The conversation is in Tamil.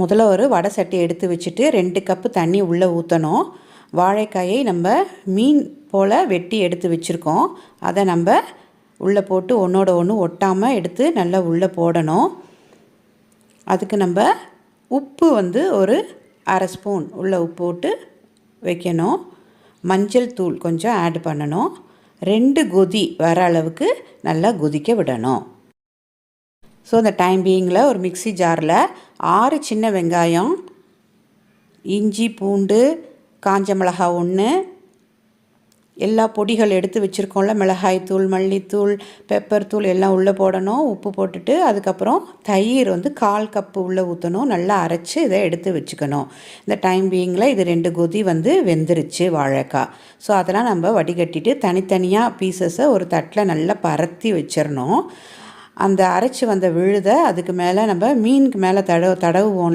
முதல்ல ஒரு வடை சட்டி எடுத்து வச்சுட்டு ரெண்டு கப்பு தண்ணி உள்ளே ஊற்றணும் வாழைக்காயை நம்ம மீன் போல் வெட்டி எடுத்து வச்சுருக்கோம். அதை நம்ம உள்ளே போட்டு ஒன்றோட ஒன்று ஒட்டாமல் எடுத்து நல்லா உள்ளே போடணும். அதுக்கு நம்ம உப்பு வந்து ஒரு அரை ஸ்பூன் உள்ளே உப்பு போட்டு வைக்கணும். மஞ்சள் தூள் கொஞ்சம் ஆட் பண்ணணும். ரெண்டு கொதி வர அளவுக்கு நல்லா கொதிக்க விடணும். ஸோ அந்த டைம் பீயிங்கில் ஒரு மிக்ஸி ஜாரில் ஆறு சின்ன வெங்காயம் இஞ்சி பூண்டு காஞ்ச மிளகாய் ஒன்று எல்லா பொடிகள் எடுத்து வச்சுருக்கோம்ல மிளகாய்த்தூள் மல்லித்தூள் பெப்பர் தூள் எல்லாம் உள்ளே போடணும் உப்பு போட்டுட்டு அதுக்கப்புறம் தயிர் வந்து கால் கப்பு உள்ளே ஊற்றணும் நல்லா அரைச்சி இதை எடுத்து வச்சுக்கணும். இந்த டைம் பீயிங்கில் இது ரெண்டு கொதி வந்து வெந்துருச்சு வாழைக்காய் ஸோ அதெல்லாம் நம்ம வடிகட்டிட்டு தனித்தனியாக பீசஸை ஒரு தட்டில் நல்லா பரத்தி வச்சிடணும். அந்த அரைச்சி வந்த விழுதை அதுக்கு மேலே நம்ம மீனுக்கு மேலே தடவு தடவுவோம்